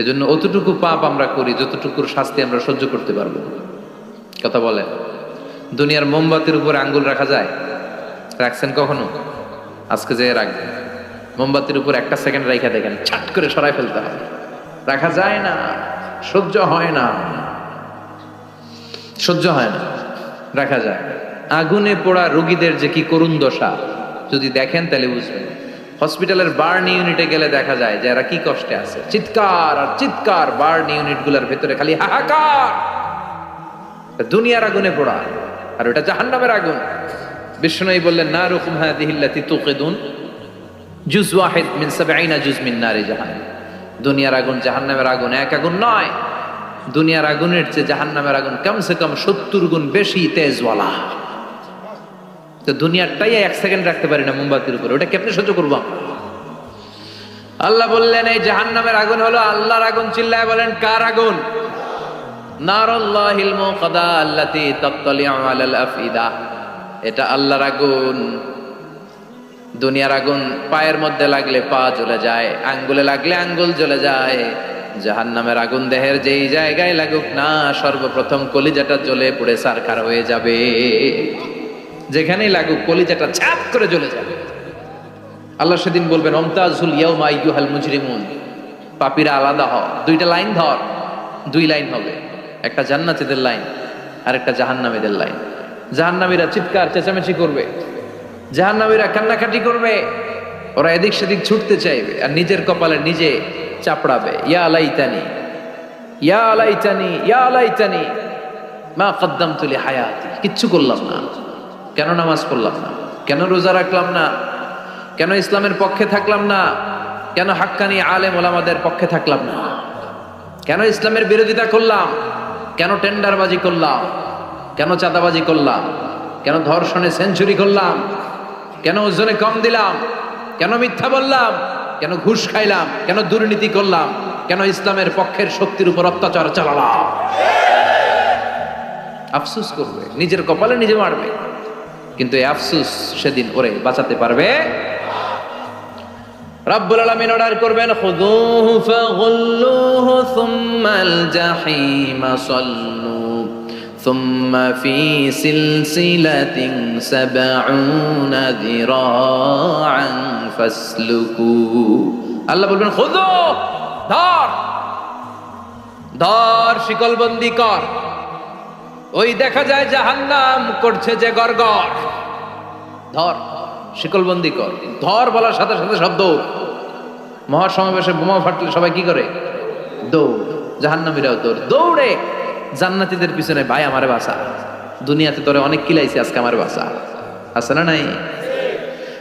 এজন্য অতটুকু পাপ আমরা করি, যতটুকুর শাস্তি আমরা সহ্য করতে পারব কথা বলেন। দুনিয়ার মোমবাতির উপর আঙ্গুল রাখা যায়? রাখছেন কখনো? আজকে যে রাখবেন। মোমবাতির উপর একটা সেকেন্ড রেখে দেখেন, ছাট করে সরাই ফেলতে হবে রাখা যায় না, সহ্য হয় না। সহ্য হয় না, রাখা যায়। আগুনে পোড়া রোগীদের যে কি করুণ দশা, যদি দেখেন তাহলে বুঝবেন। হসপিটালের বার্ন ইউনিটে গেলে দেখা যায় যে এরা কি কষ্টে আছে। চিৎকার আর চিৎকার বার্ন ইউনিটগুলোর ভেতরে খালি হাহাকার। দুনিয়ার আগুনে পোড়া আর ওটা জাহান্নামের আগুন। বিষ্ণুই বললেন, না রুকুম হাদিহিল্লাতি তুকিদুন জুজ ওয়াহিদ মিন সাবঈনা জুজ মিন নারি জাহান্নাম। দুনিয়ার আগুন জাহান্নামের আগুন এক আগুন নয়। দুনিয়ার আগুনের চেয়ে জাহান্নামের আগুন কমসে কম সত্তর গুণ বেশি তেজওয়ালা। তো দুনিয়ারটাই এক সেকেন্ড রাখতে পারি না মোমবাতির উপরে। ওটা কেমনে সহ্য করব? আল্লাহ বললেন, এই জাহান্নামের আগুন হলো আল্লাহর আগুন। চিল্লায় বলেন, কার আগুন? এটা আল্লাহর আগুন। দুনিয়ার আগুন পায়ের মধ্যে লাগলে পা জ্বলে যায়, আঙ্গুলে লাগলে আঙ্গুল জ্বলে যায়। জাহান্নামের আগুন দেহের যেই জায়গায় লাগুক না, সর্বপ্রথম কলিজাটা জ্বলে পুড়ে সারখার হয়ে যাবে। যেখানেই লাগুক কলিজাটা ছাপ করে জ্বলে যাবে। আল্লাহ সেদিন বলবেন, অমতাজুল ইয়াউমা আইয়ুহাল মুজরিমুন। পাপীরা আলাদা হ দুইটা লাইন ধর, দুই লাইন হবে। একটা জান্নাতীদের লাইন আর একটা জাহান্নামীদের লাইন। জাহান্নামীরা চিৎকার, চেঁচামেচি করবে। জাহান্নামীরা কান্নাকাটি করবে। ওরা এদিক সেদিক ছুটতে চাইবে আর নিজের কপালে নিজে চাপড়াবে। ইয়া আলাইতানি ইয়া আলাইতানি ইয়া আলাইতানি মা কদ্দাম তুলি হায়াতি। কিচ্ছু করলাম না। কেন নামাজ পড়লাম না? কেন রোজা রাখলাম না? কেন ইসলামের পক্ষে থাকলাম না? কেন হাক্কানি আলেম ওলামাদের পক্ষে থাকলাম না? কেন ইসলামের বিরোধিতা করলাম? কেন টেন্ডারবাজি করলাম? কেন চাঁদাবাজি করলাম? কেন ধর্ষণে সেঞ্চুরি করলাম? কেন ওজনে কম দিলাম? কেন মিথ্যা বললাম? কেন ঘুষ খাইলাম? কেন দুর্নীতি করলাম? কেন ইসলামের পক্ষের শক্তির উপর অত্যাচার চালালাম? আফসুস করবে, নিজের কপালে নিজে মারবে। কিন্তু আফসুস সেদিন ওরে বাঁচাতে পারবে। রব্বুল আলামিন অর্ডার করবেন খুদুহু ফাগুল্লুহু সুম্মাল জাহিম সাল্লু, সুম্মা ফি সিলসিলাতিন সাবউনা যিরাআন ফাসলুকু। আল্লাহ বলবেন খুদু ধর ধর শিকলবন্দি কর। ওই দেখা যায় জাহান্নাম করছে যে গরগর ধর, শিকলবন্দি কর। ধর বলার সাথে সাথে শব্দ মহাসমাবেশে বোমা ফাটলে সবাই কি করে? দৌড়। জাহান্নামীরাও দৌড়। দৌড়ে জান্নাতিদের পিছনে ভাই আমারে বাসা দুনিয়াতে তোরে অনেক কিলাইছে আজকে আমার বাসা আছে না নাই?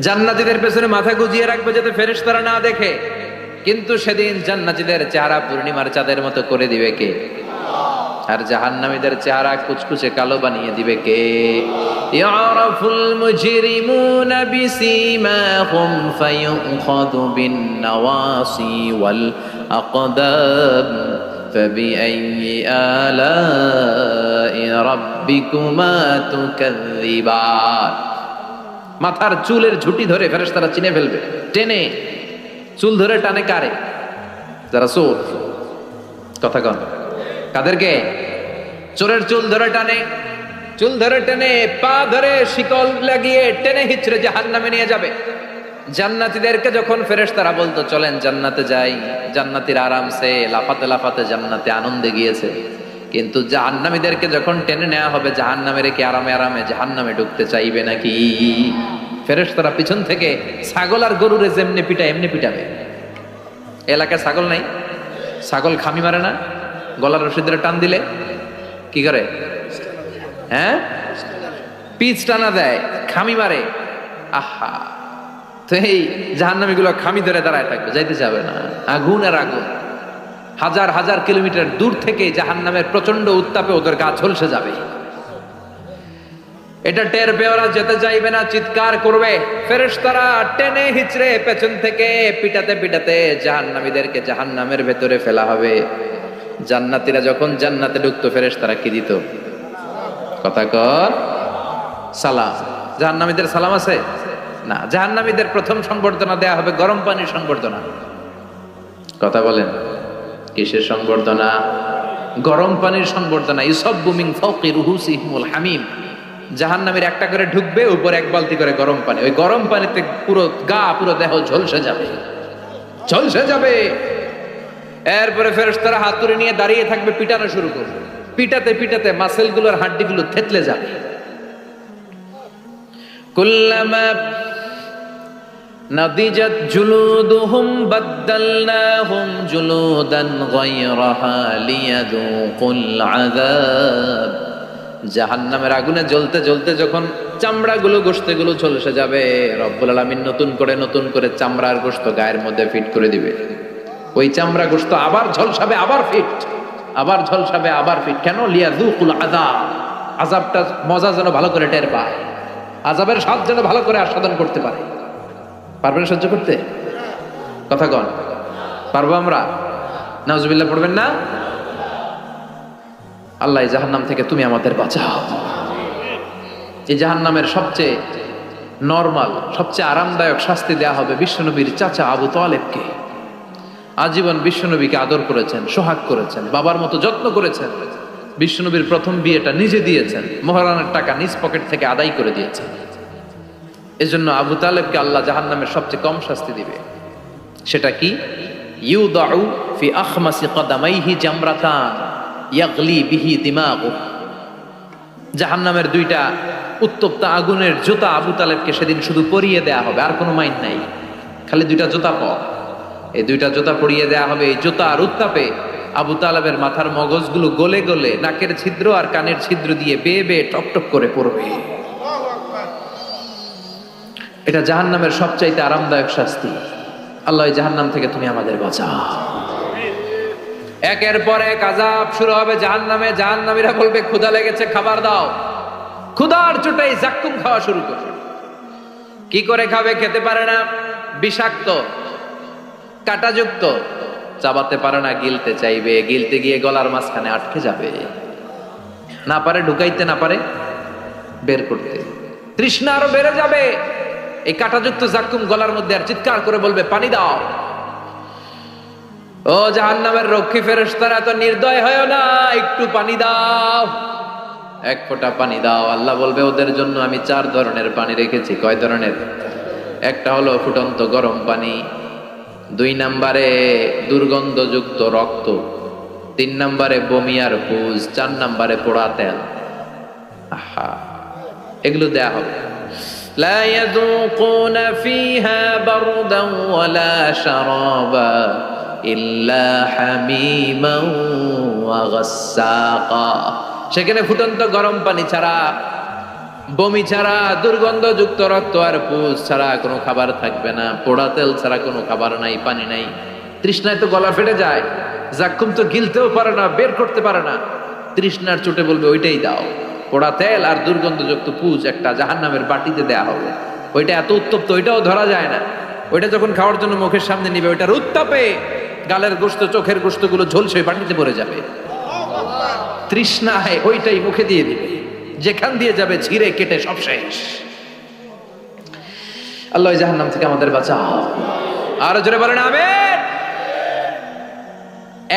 জান্নাতিদের পেছনে মাথা গুজিয়ে রাখবে যাতে ফেরেশতারা না দেখে। কিন্তু সেদিন জান্নাতিদের চেহারা পূর্ণিমার চাঁদের মতো করে দিবে কে? আর জাহান্নামীদের চেহারা কুচকুচে কালো বানিয়ে দিবে কে ইয়ারাফুল মুজরিমুনা বিসীমাহুম ফায়ুখাযু বিন নাওয়াসি ওয়াল আকদাম فبأي آلاء ربكما تكذبان মাথার চুলের ঝুটি ধরে ফেরেশতারা চিনে ফেলবে টেনে চুল ধরে টানে কারে যারা চোর কথা কন কাদেরকে? চোরের চুল ধরে টানে, চুল ধরে টেনে, পা ধরে শিকল লাগিয়ে টেনে হিচড়ে জাহান্নামে নিয়ে যাবে। জান্নাতীদেরকে যখন ফেরেশতারা বলতো, চলেন জান্নাতে যাই। জান্নাতির আরামসে লাফাতে লাফাতে জান্নাতে আনন্দে গিয়েছে। কিন্তু জাহান্নামীদেরকে যখন টেনে নেওয়া হবে, জাহান্নামের কি আরামে আরামে জাহান্নামে ঢুকতে চাইবে নাকি? ফেরেশতারা পিছন থেকে ছাগল আর গরুরে যেমনি পিটা এমনি পিটাবে। এলাকায় ছাগল নাই? ছাগল খামি মারে না? গলার রশি ধরে টান দিলে? কি করে? হ্যাঁ? পিচ টানা দেয়, খামি মারে। আহা! তো এই জাহান্নামী গুলো খামি ধরে দাঁড়ায় থাকবে, যাইতে যাবে না। আগুন আর আগুন। হাজার হাজার কিলোমিটার দূর থেকে জাহান্নামের প্রচণ্ড উত্তাপে ওদের গা ঝলসে যাবে। এটা টের পেয়ে যেতে চাইবে না, চিৎকার করবে। ফেরেশতারা টেনে হিচড়ে পেছন থেকে পিটাতে পিটাতে জাহান্নামীদেরকে জাহান্নামের ভেতরে ফেলা হবে। জান্নাতীরা যখন জান্নাতে ঢুকতো ফেরেস তারা কি দিত? কথা কর। সালাম। জাহান্নামীদের সালাম আছে? না, জাহান্নামীদের প্রথম সংবর্ধনা দেয়া হবে গরম পানির সংবর্ধনা। কথা বলেন। কিসের সংবর্ধনা? গরম পানির সংবর্ধনা। ইসব বুমিং ফকি রুহুসিহমুল হামিম। জাহান নামের একটা করে ঢুকবে, উপর এক বালতি করে গরম পানি। ওই গরম পানিতে পুরো গা, পুরো দেহ ঝলসে যাবে। ঝলসে যাবে। এরপরে ফেরেশতারা হাতুড়ি নিয়ে দাঁড়িয়ে থাকবে পিটানো শুরু করবে পিটাতে পিটাতে মাসেলগুলোর হাড্ডিগুলো থেতলে যাবে কুল্লামা نضجت جلودهم بدلناهم جلودا غيرها ليذوقوا العذاب জাহান্নামের আগুনে জ্বলতে জ্বলতে যখন চামড়াগুলো গোশতেগুলো ঝলসে যাবে রব্বুল আলামিন নতুন করে নতুন করে চামড়ার গোশত গায়ের মধ্যে ফিট করে দিবে ওই চামড়া গোস্ত আবার ঝলসাবে, আবার ফিট আবার ঝলসাবে, আবার ফিট কেন? লিয়া লিয়াযুকুল আযাব। আজাবটা মজা যেন ভালো করে টের পায়। আজাবের স্বাদ যেন ভালো করে আস্বাদন করতে পারে। পারবেন সহ্য করতে? কথা কন। পারব আমরা? নাউজুবিল্লাহ, পড়বেন না? আল্লাহ জাহান নাম থেকে তুমি আমাদের বাঁচাও। এই জাহান নামের সবচেয়ে নর্মাল সবচেয়ে আরামদায়ক শাস্তি দেয়া হবে বিশ্বনবীর চাচা আবু তালেবকে। আজীবন বিশ্বনবীকে আদর করেছেন, সোহাগ করেছেন, বাবার মতো যত্ন করেছেন। বিশ্বনবীর প্রথম বিয়েটা নিজে দিয়েছেন, মহারানের টাকা নিজ পকেট থেকে আদায় করে দিয়েছেন। এজন্য আবু তালেবকে আল্লাহ জাহান নামের সবচেয়ে কম শাস্তি দিবে। সেটা কি? ইউ দাউ ফি বিহি জাহান্নামের দুইটা উত্তপ্ত আগুনের জুতা আবু তালেবকে সেদিন শুধু পরিয়ে দেয়া হবে, আর কোনো মাইন নাই। খালি দুইটা জুতা প এই দুইটা জুতা পরিয়ে দেয়া হবে। এই জুতা আর উত্তাপে আবু তালেবের মাথার মগজগুলো গলে গলে নাকের ছিদ্র আর কানের ছিদ্র দিয়ে বেয়ে বেয়ে টপ টপ করে পড়বে। এটা জাহান্নামের সবচাইতে আরামদায়ক শাস্তি। আল্লাহ এই জাহান্নাম থেকে তুমি আমাদের বাঁচা একের পর এক আজাব শুরু হবে জাহান্নামে। জাহান্নামীরা বলবে, ক্ষুধা লেগেছে, খাবার দাও। ক্ষুধার চোটাই জাক্কুম খাওয়া শুরু করবে। কি করে খাবে খেতে পারে না। বিষাক্ত কাটাযুক্ত। চাবাতে পারে না, গিলতে চাইবে। গিলতে গিয়ে গলার মাঝখানে আটকে যাবে। না পারে, ঢুকাইতে না পারে, বের করতে। তৃষ্ণা আরও বেড়ে যাবে। এই কাটাযুক্ত জাক্কুম গলার মধ্যে আর চিৎকার করে বলবে, পানি দাও। ও জাহান্নামের রক্ষী ফেরেশতারা, এত নির্দয় হয় না, একটু পানি দাও। এক ফোঁটা পানি দাও। আল্লাহ বলবে, ওদের জন্য আমি চার ধরনের পানি রেখেছি। কয় ধরনের? একটা হলো ফুটন্ত গরম পানি দুই নাম্বারে দুর্গন্ধযুক্ত রক্ত তিন নাম্বারে বমি আর পুজ চার নাম্বারে পোড়া তেল আহা এগুলো দেয়া হবে لا يذوقون فيها بردا ولا شرابا إلا حميما وغساقا সেখানে ফুটন্ত গরম পানি ছাড়া বমি ছাড়া, দুর্গন্ধযুক্ত রক্ত আর পুষ ছাড়া কোনো খাবার থাকবে না। পোড়া তেল ছাড়া কোনো খাবার নাই, পানি নাই। তৃষ্ণায় তো গলা ফেটে যায়। জাক্কুম তো গিলতেও পারে না, বের করতে পারে না। তৃষ্ণার চোটে বলবে, ওইটাই দাও। পোড়া তেল আর দুর্গন্ধযুক্ত পুজ একটা জাহান নামের বাটিতে দেয়া হবে। ওইটা এত উত্তপ্ত, ওইটাও ধরা যায় না। ওইটা যখন খাওয়ার জন্য মুখের সামনে নিবে, ওইটার উত্তাপে গালের গোস্ত চোখের গোস্তগুলো ঝলসে বাটিতে পড়ে যাবে। তৃষ্ণায় ওইটাই মুখে দিয়ে দিবে। যেখান দিয়ে যাবে ছিঁড়ে কেটে সব শেষ। আল্লাহ জাহান নাম থেকে আমাদের বাঁচাও। আরও জোরে বলেন, আমেন।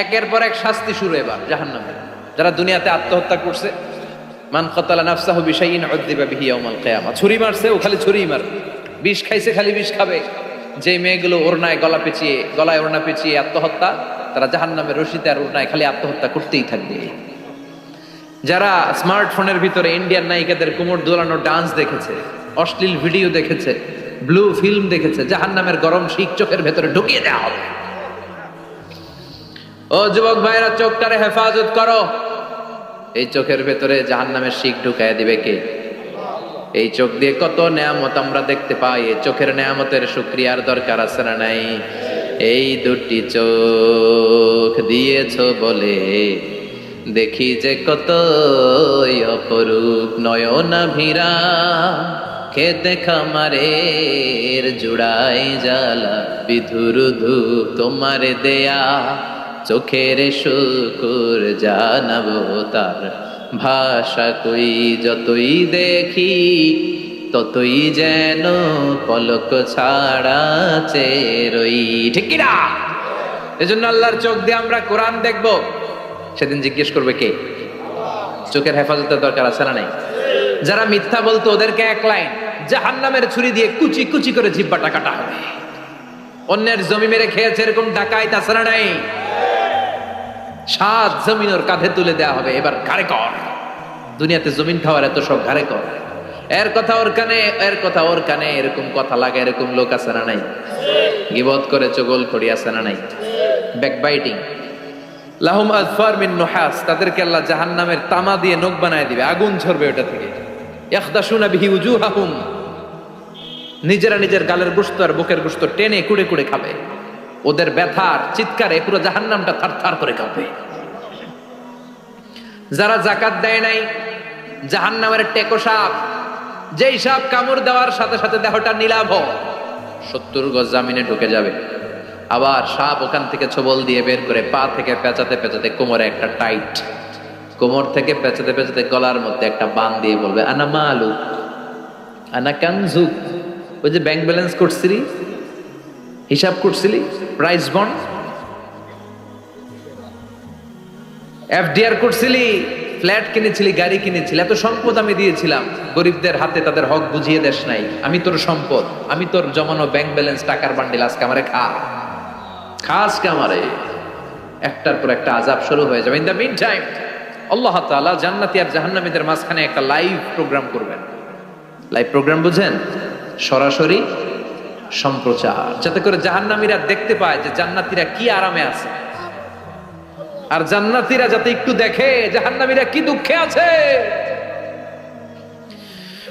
একের পর এক শাস্তি শুরু এবার জাহান নামে যারা দুনিয়াতে আত্মহত্যা করছে, মান কতালা নাফসাহু বিশাইইন উযযিবা বিহি ইয়াউমাল কিয়ামা। ছুরি মারছে ও খালি ছুরি মারবে বিষ খাইছে খালি বিষ খাবে। যে মেয়েগুলো ওড়নায় গলা পেঁচিয়ে, গলায় ওড়না পেঁচিয়ে আত্মহত্যা, তারা জাহান্নামের রশিতে আর ওড়নায় খালি আত্মহত্যা করতেই থাকবে। যারা স্মার্টফোনের ভিতরে ইন্ডিয়ান নায়িকাদের কোমর দোলানো ডান্স দেখেছে, অশ্লীল ভিডিও দেখেছে, ব্লু ফিল্ম দেখেছে, জাহান্নামের গরম শিখ চোখের ভেতরে ঢুকিয়ে দেওয়া হবে। ও যুবক ভাইরা, চোখটারে হেফাজত করো। এই চোখের ভেতরে জাহান নামের শিখ ঢুকায় দিবে কে? এই চোখ দিয়ে কত নেয়ামত আমরা দেখতে পাই, এই চোখের নেয়ামতের শুক্রিয়ার দরকার আছে না নাই? এই দুটি চোখ দিয়েছ বলে দেখি যে কত অপরূপ নয়না ভিরা খেতে খামারের জুড়াই জ্বালা, বিধুর ধূপ তোমার দেয়া। চোখের শুকুর জানাব তার ভাষা কই, যতই দেখি ততই যেন পলক ছাড়া চেরই ঠিক কিনা? এজন্য আল্লাহর চোখ দিয়ে আমরা কোরআন দেখব। সেদিন জিজ্ঞেস করবে কে? চোখের হেফাজতের দরকার আছে না নাই? যারা মিথ্যা বলতো ওদেরকে এক লাইন, জাহান্নামের ছুরি দিয়ে কুচি কুচি করে জিব্বাটা কাটা হবে। অন্যের জমি মেরে খেয়েছে এরকম ডাকাইত আছে না নাই? সাত জমিন ওর কাঁধে তুলে দেওয়া হবে, এবার ঘাড়ে কর। দুনিয়াতে জমিন খাওয়ার এত সব ঘাড়ে কর। এর কথা ওর কানে, এর কথা ওর কানে, এরকম কথা লাগে, এরকম লোক আছে না নাই? গিবত করে চগল খড়ি আছে না নাই? ব্যাকবাইটিং। লাহুম আজফার মিন নুহাস, তাদেরকে আল্লাহ জাহান্নামের তামা দিয়ে নখ বানায় দিবে, আগুন ঝরবে ওটা থেকে। উজুহাহুম, নিজেরা নিজের গালের গুস্ত আর বুকের গুস্ত টেনে কুড়ে কুড়ে খাবে। ওদের ব্যথার চিৎকারে পুরো জাহান্নামটা থার থার করে কাঁপবে যারা জাকাত দেয় নাই, জাহান্নামের টেকো সাপ, যেই সাপ কামড় দেওয়ার সাথে সাথে দেহটা নীলাভ, সত্তর গজ জামিনে ঢুকে যাবে। আবার সাপ ওখান থেকে ছবল দিয়ে বের করে পা থেকে পেঁচাতে পেঁচাতে কোমরে একটা টাইট, কোমর থেকে পেঁচাতে পেঁচাতে গলার মধ্যে একটা বান দিয়ে বলবে, আনা মা আলু আনা কানজুক ওই যে ব্যাংক ব্যালেন্স করছিলি, হিসাব করছিলি প্রাইস বন্ড এফডিআর করছিলি ফ্ল্যাট কিনেছিলি, গাড়ি কিনেছিলি, এত সম্পদ আমি দিয়েছিলাম, গরিবদের হাতে তাদের হক বুঝিয়ে দেশ নাই, আমি তোর সম্পদ, আমি তোর জমানো ব্যাংক ব্যালেন্স টাকার বান্ডিল আজকে আমারে খা। খাস কে আমারে? একটার পর একটা আজাব শুরু হয়ে যাবে। ইন দ্য মিন টাইম আল্লাহ তাআলা জান্নাতি আর জাহান্নামীদের মাঝখানে একটা লাইভ প্রোগ্রাম করবেন। লাইভ প্রোগ্রাম বুঝেন? সরাসরি সম্প্রচার। যাতে করে জাহান্নামীরা দেখতে পায় যে জান্নাতীরা কি আরামে আছে। আর জান্নাতীরা যাতে একটু দেখে জাহান্নামীরা কি দুঃখে আছে।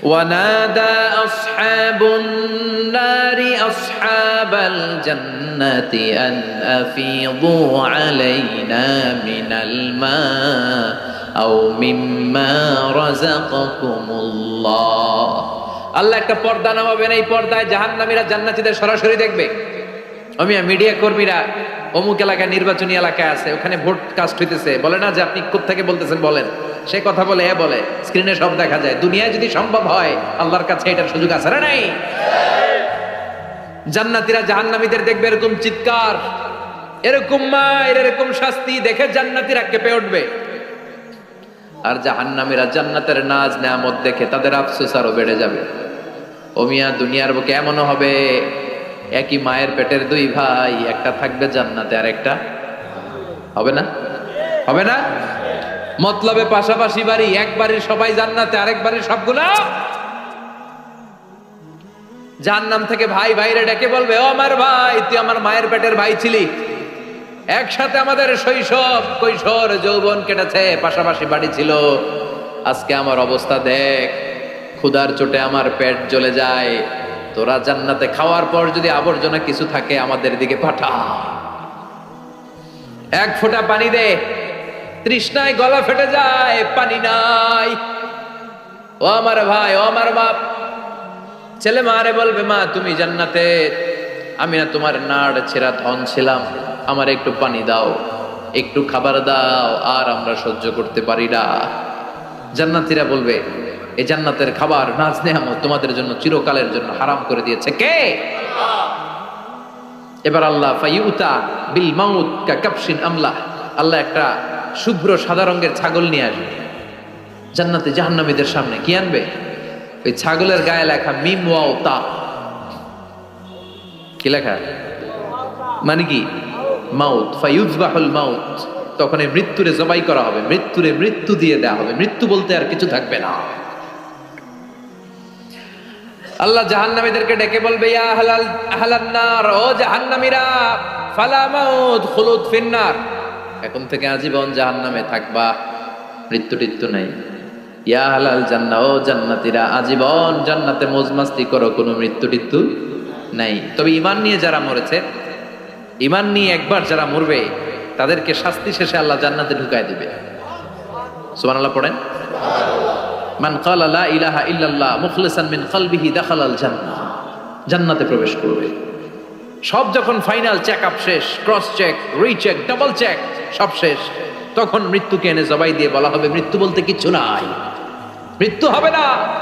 ونادى أصحاب النار أصحاب الجنة أن أفيضوا علينا من الماء أو مما رزقكم الله আল্লাহ একটা পর্দা নামাবেন এই পর্দায় জাহান্নামীরা জান্নাতীদের সরাসরি দেখবে আমি মিডিয়া কর্মীরা অমুক এলাকায় নির্বাচনী এলাকায় আছে, ওখানে ভোট কাস্ট হইতেছে। বলে না যে আপনি থেকে বলতেছেন, বলেন। সে কথা বলে, এ বলে স্ক্রিনে সব দেখা যায়। দুনিয়ায় যদি সম্ভব হয়, আল্লাহর কাছে এটার সুযোগ আছে না নাই? জান্নাতীরা জাহান্নামীদের দেখবে এরকম চিৎকার, এরকম মায়ের এরকম শাস্তি দেখে জান্নাতীরা কেঁপে উঠবে। আর জাহান্নামীরা জান্নাতের নাজ নেয়ামত দেখে তাদের আফসোস আরও বেড়ে যাবে। ওমিয়া দুনিয়ার বুকে এমনও হবে একই মায়ের পেটের দুই ভাই, একটা থাকবে জান্নাতে আর একটা হবে না? হবে না? মতলবে পাশাপাশি বাড়ি, এক বাড়ির সবাই জান্নাতে, আরেক বাড়ির সবগুলা? জাহান্নাম থেকে ভাই ভাইরে ডেকে বলবে, ও আমার ভাই, তুই আমার মায়ের পেটের ভাই ছিলি। একসাথে আমাদের শৈশব, কৈশোর, যৌবন কেটেছে, পাশাপাশি বাড়ি ছিল। আজকে আমার অবস্থা দেখ, ক্ষুধার চোটে আমার পেট জ্বলে যায়। তোরা জান্নাতে খাওয়ার পর যদি আবর্জনা কিছু থাকে আমাদের দিকে পাঠা। এক ফোঁটা পানি দে, তৃষ্ণায় গলা ফেটে যায়, পানি নাই। ও আমার ভাই, ও আমার বাপ, ছেলে মারে বলবে, মা, তুমি জান্নাতে, আমি না তোমার নাড় ছেঁড়া ধন ছিলাম, আমার একটু পানি দাও, একটু খাবার দাও, আর আমরা সহ্য করতে পারি না। জান্নাতিরা বলবে এই জান্নাতের খাবার নাচ নেহামত তোমাদের জন্য চিরকালের জন্য হারাম করে দিয়েছে কে? এবার আল্লাহ, ফাইউতা বিল মাউত কাপসিন আমলা আল্লাহ একটা শুভ্র সাদা রঙের ছাগল নিয়ে আসবে। জান্নাতে জাহান্নামীদের সামনে কি আনবে? ওই ছাগলের গায়ে লেখা মিম ওয়াও তা। কি লেখা? মানে কি? মাউত। ফাইউজবাহুল মাউত। তখন এই মৃত্যুরে জবাই করা হবে, মৃত্যুরে মৃত্যু দিয়ে দেওয়া হবে। মৃত্যু বলতে আর কিছু থাকবে না। আল্লাহ জাহান্নামীদেরকে ডেকে বলবে, ইয়া হালাল আহলান্নার ও জাহান্নামীরা, ফালা মাউত খুলুদ ফিন্নার। এখন থেকে আজীবন জাহান্নামে থাকবা, মৃত্যু টিত্যু নাই। ইয়া হালাল জান্না ও জান্নাতীরা, আজীবন জান্নাতে মজমাস্তি করো, কোনো মৃত্যু টিত্যু নাই। তবে ইমান নিয়ে যারা মরেছে ইমান নিয়ে একবার যারা মরবে, তাদেরকে শাস্তি শেষে আল্লাহ জান্নাতে ঢুকায় দিবে। সুবহানাল্লাহ পড়েন? মান কালা লা ইলাহা ইল্লাল্লাহ মুখলিসান মিন কলবিহি দাখালাল জান্নাহ। জান্নাতে প্রবেশ করবে। সব যখন ফাইনাল চেক আপ শেষ, cross check, recheck, double check, সব শেষ, তখন মৃত্যুকে এনে জবাই দিয়ে বলা হবে, মৃত্যু বলতে কিছু নাই। মৃত্যু হবে না।